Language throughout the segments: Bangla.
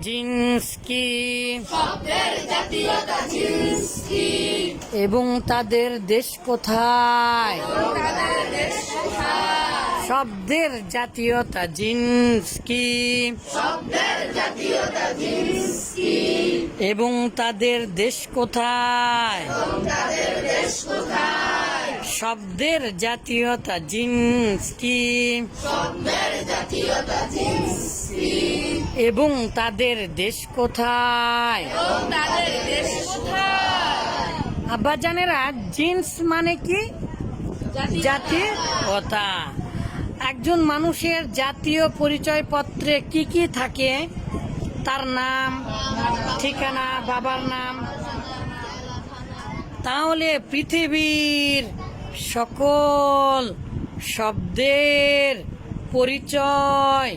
জিন্স কি এবং তাদের দেশ কোথায়? শব্দের জাতীয়তা জিন্স কি এবং তাদের দেশ কোথায়? শব্দের জাতীয়তা জিন্স কি? এবং তাদের দেশ কোথায়? আব্বাজানেরা জিন্স মানে কি? জাতীয়তা। একজন মানুষের জাতীয় পরিচয়পত্রে কি কি থাকে? তার নাম ঠিকানা বাবার নাম। তাহলে পৃথিবীর সকল শব্দের পরিচয়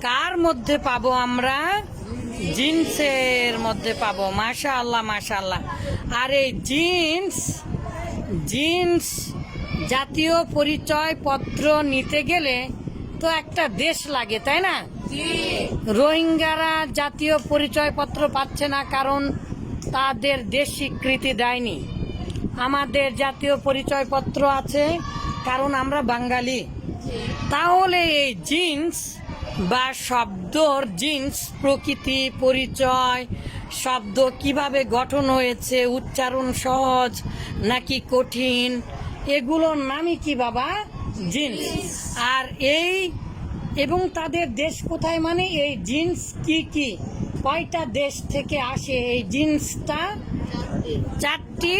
কার মধ্যে পাবো আমরা? জিন্সের মধ্যে পাবো। মাশা আল্লাহ মাশা আল্লাহ আর এই জিন্স জিন্স জাতীয় পরিচয় পত্র নিতে গেলে তো একটা দেশ লাগে, তাই না? রোহিঙ্গারা জাতীয় পরিচয়পত্র পাচ্ছে না কারণ তাদের দেশ স্বীকৃতি দেয়নি। আমাদের জাতীয় পরিচয়পত্র আছে, কারণ আমরা বাঙালি। তাহলে এই জিন্স বা শব্দর জিন্স, প্রকৃতি, পরিচয়, শব্দ কীভাবে গঠন হয়েছে, উচ্চারণ সহজ নাকি কঠিন, এগুলোর নামই কি বাবা? জিন্স। আর এই এবং তাদের দেশ কোথায় মানে? এই জিন্স কি কি? কয়টা দেশ থেকে আসে? এই জিন্সটা চারটি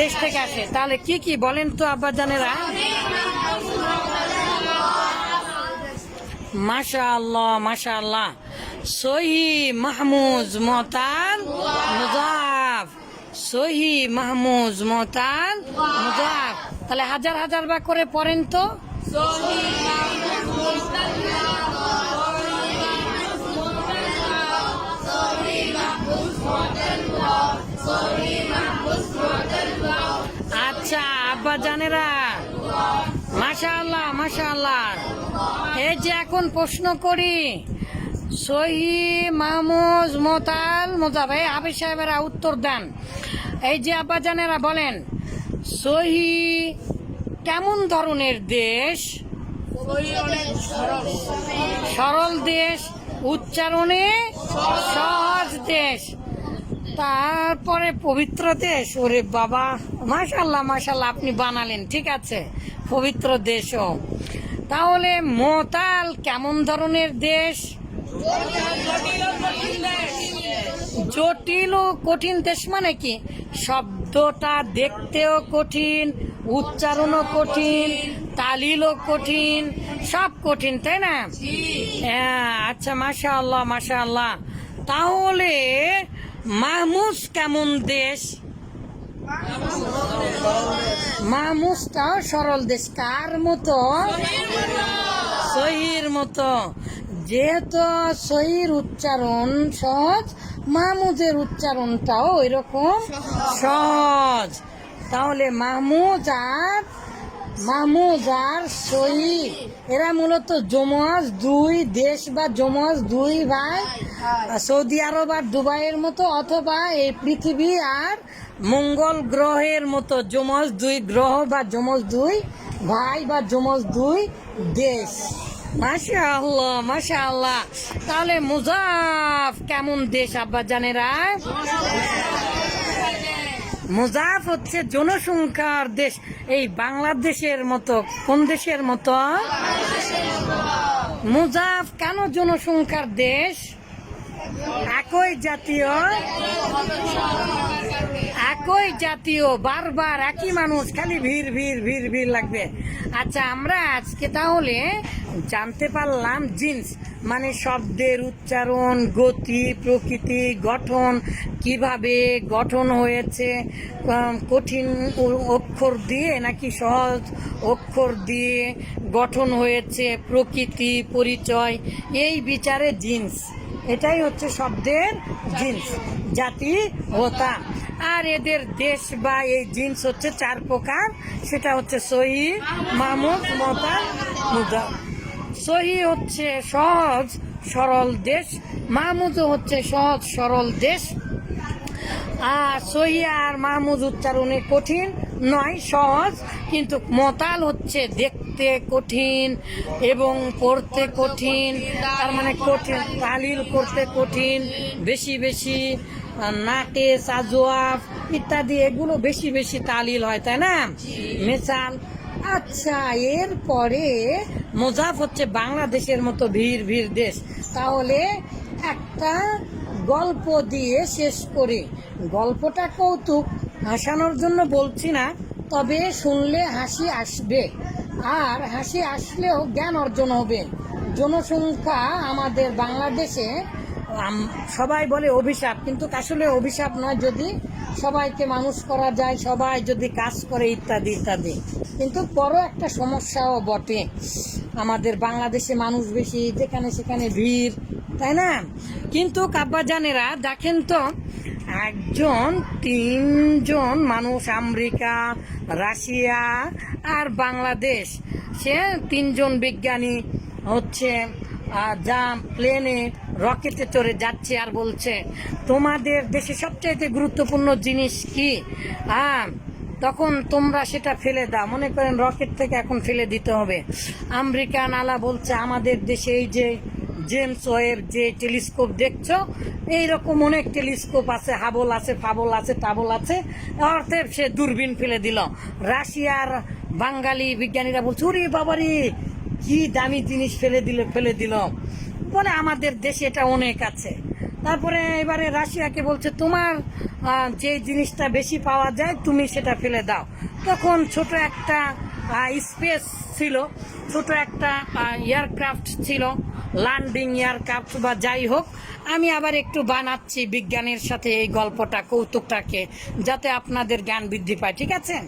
দেশ থেকে আসে। তাহলে কি কি বলেন তো আব্বাজানেরা? মাশা আল্লাহ মাশা আল্লাহ সহি মাহমুজ মতান মুজাফ। সহি মাহমুজ মতান মুজাফ। তাহলে হাজার হাজার বার করে পড়েন তো। আচ্ছা আব্বা জানেরা মাশা আল্লাহ মাশা আল্লাহ এই যে এখন প্রশ্ন করি, সহি মাহমুজ মোতাল, মোজাব, এই হাবিজ সাহেবেরা উত্তর দেন। এই যে আব্বা জানেরা বলেন, সহি কেমন ধরনের দেশ? সরল দেশ, উচ্চারণে সহজ দেশ। তারপরে পবিত্র দেশ ওরে বাবা। মাশাল্লাহ মাশাল্লাহ আপনি বানালেন ঠিক আছে? পবিত্র দেশও। তাহলে মোতাল কেমন ধরনের দেশ? জটিল ও কঠিন দেশ মানে কি? শব্দটা দেখতেও কঠিন উচ্চারণও কঠিন তালিলও কঠিন সব কঠিন তাই না? হ্যাঁ আচ্ছা মাশা আল্লাহ মাশা আল্লাহ তাহলে মাহমুজ কেমন দেশ? মাহমুজটাও সরল দেশ, কার মতো? সহির মতো। যেহেতু সহির উচ্চারণ সহজ মাহমুজের উচ্চারণটাও ওই রকম সহজ। তাহলে মাহমুজ আর মাহমুজ আর সহি এরা মূলত জমজ দুই দেশ বা জমজ দুই ভাই সৌদি আরব আর দুবাইয়ের মতো অথবা এই পৃথিবী আর মঙ্গল গ্রহের মতো যমজ দুই গ্রহ বা যমজ দুই ভাই বা যমজ দুই দেশ। মাশা আল্লাহ মাশা আল্লাহ তাহলে মুজাফ কেমন দেশ আব্বা জানেরা মুজাফ হচ্ছে জনসংখ্যার দেশ। এই বাংলাদেশের মতো, কোন দেশের মতো? মুজাফ কেন জনসংখ্যার দেশ? একই জাতীয় একই জাতীয়, বারবার একই মানুষ, খালি ভিড় ভিড় ভিড় ভিড় লাগবে। আচ্ছা আমরা আজকে তাহলে জানতে পারলাম জিন্স মানে শব্দের উচ্চারণ, গতি, প্রকৃতি, গঠন, কীভাবে গঠন হয়েছে কঠিন অক্ষর দিয়ে নাকি সহজ অক্ষর দিয়ে গঠন হয়েছে, প্রকৃতি, পরিচয়, এই বিচারে জিন্স। এটাই হচ্ছে শব্দের জিন্স, জাতি হোতা আর এদের দেশ বা এই জিন্স হচ্ছে চার প্রকার, সেটা হচ্ছে সহি মাহমুদ মতা, মুদা। সহি হচ্ছে সহজ সরল দেশ। মাহমুদও হচ্ছে সহজ সরল দেশ। আর সহিয়া আর মাহমুদ উচ্চারণে কঠিন নয় সহজ কিন্তু মতাল হচ্ছে দেখতে কঠিন এবং পড়তে কঠিন। তার মানে কঠিন তালিল করতে কঠিন বেশি বেশি নাকে সাজোয়াফ ইত্যাদি এগুলো বেশি বেশি তালিল হয় তাই না? মেসাল। আচ্ছা এরপরে মোজাফ হচ্ছে বাংলাদেশের মতো ভিড় ভিড় দেশ। তাহলে একটা গল্প দিয়ে শেষ করে। গল্পটা কৌতুক, হাসানোর জন্য বলছি না, তবে শুনলে হাসি আসবে। আর হাসি আসলেও জ্ঞান অর্জন হবে। জনসংখ্যা আমাদের বাংলাদেশে সবাই বলে অভিশাপ, কিন্তু আসলে অভিশাপ নয় যদি সবাইকে মানুষ করা যায়, সবাই যদি কাজ করে ইত্যাদি ইত্যাদি। কিন্তু বড় একটা সমস্যাও বটে আমাদের বাংলাদেশে মানুষ বেশি, যেখানে সেখানে ভিড়, তাই না? কিন্তু কাব্বাজানেরা, দেখেন তো, একজন, তিনজন মানুষ, আমেরিকা, রাশিয়া আর বাংলাদেশ, সে তিনজন বিজ্ঞানী হচ্ছে যা প্লেনে রকেটে চড়ে যাচ্ছে আর বলছে, তোমাদের দেশে সবচাইতে গুরুত্বপূর্ণ জিনিস কি? হ্যাঁ তখন তোমরা সেটা ফেলে দাও। মনে করেন রকেট থেকে এখন ফেলে দিতে হবে। আমেরিকান আলা বলছে, আমাদের দেশে এই যে জেমস ওয়েব যে টেলিস্কোপ দেখছ, এইরকম অনেক টেলিস্কোপ আছে, হাবল আছে, ফাবল আছে, টাবল আছে অর্থে সে দূরবীন ফেলে দিল। রাশিয়ার বাঙালি বিজ্ঞানীরা বলছে, ওরে বাবারে, কি দামি জিনিস ফেলে দিল ফেলে দিল। বলে আমাদের দেশে এটা অনেক আছে। তারপরে এবারে রাশিয়াকে বলছে, তোমার যে জিনিসটা বেশি পাওয়া যায়, তুমি সেটা ফেলে দাও। তখন ছোট একটা স্পেস ছিল, ছোট একটা এয়ারক্রাফট ছিল ল্যান্ডিং এয়ারক্রাফট বা যাই হোক আমি আবার একটু বানাচ্ছি বিজ্ঞানের সাথে এই গল্পটা কৌতুকটাকে যাতে আপনাদের জ্ঞান বৃদ্ধি পায় ঠিক আছে?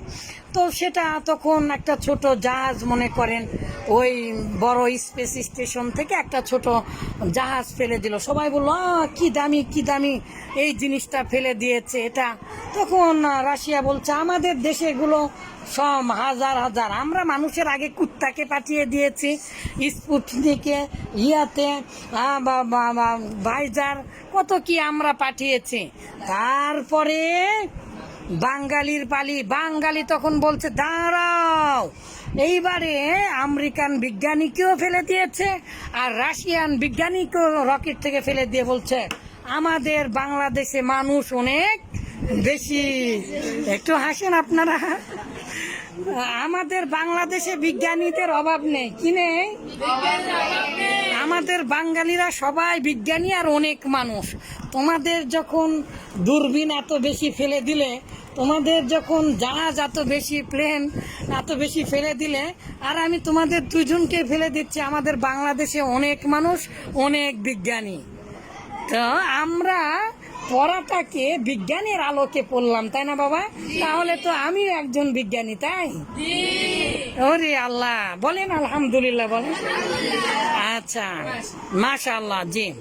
তো সেটা তখন একটা ছোট জাহাজ মনে করেন ওই বড় স্পেস স্টেশন থেকে একটা ছোট জাহাজ ফেলে দিল। সবাই বলল "আহ, কি দামি কি দামি এই জিনিসটা ফেলে দিয়েছে এটা। তখন রাশিয়া বলছে আমাদের দেশে এগুলো সব হাজার হাজার। আমরা মানুষের আগে কুত্তাকে পাঠিয়ে দিয়েছি স্পুটনিকে ইয়াতে বা- বা- ভাইজার কত কি আমরা পাঠিয়েছি। তারপরে বাঙালির পালি, বাঙালি তখন বলছে, দাঁড়াও, এইবারে আমেরিকান বিজ্ঞানীকেও ফেলে দিয়েছে আর রাশিয়ান বিজ্ঞানীকেও রকেট থেকে ফেলে দিয়ে বলছে, আমাদের বাংলাদেশে মানুষ অনেক বেশি। একটু হাসেন আপনারা। আমাদের বাংলাদেশে বিজ্ঞানীদের অভাব নেই। কি নেই? আমাদের বাঙালিরা সবাই বিজ্ঞানী আর অনেক মানুষ। তোমাদের যখন দূরবীন এত বেশি ফেলে দিলে, তোমাদের যখন জাহাজ এত বেশি প্লেন এত বেশি ফেলে দিলে, আর আমি তোমাদের দুজনকে ফেলে দিচ্ছি, আমাদের বাংলাদেশে অনেক মানুষ, অনেক বিজ্ঞানী। তো আমরা পড়াটাকে বিজ্ঞানের আলোকে পড়লাম, তাই না বাবা? তাহলে তো আমিও একজন বিজ্ঞানী, তাই? ওরে আল্লাহ, বলেন আলহামদুলিল্লাহ, বলেন। আচ্ছা মাশাআল্লাহ, জি।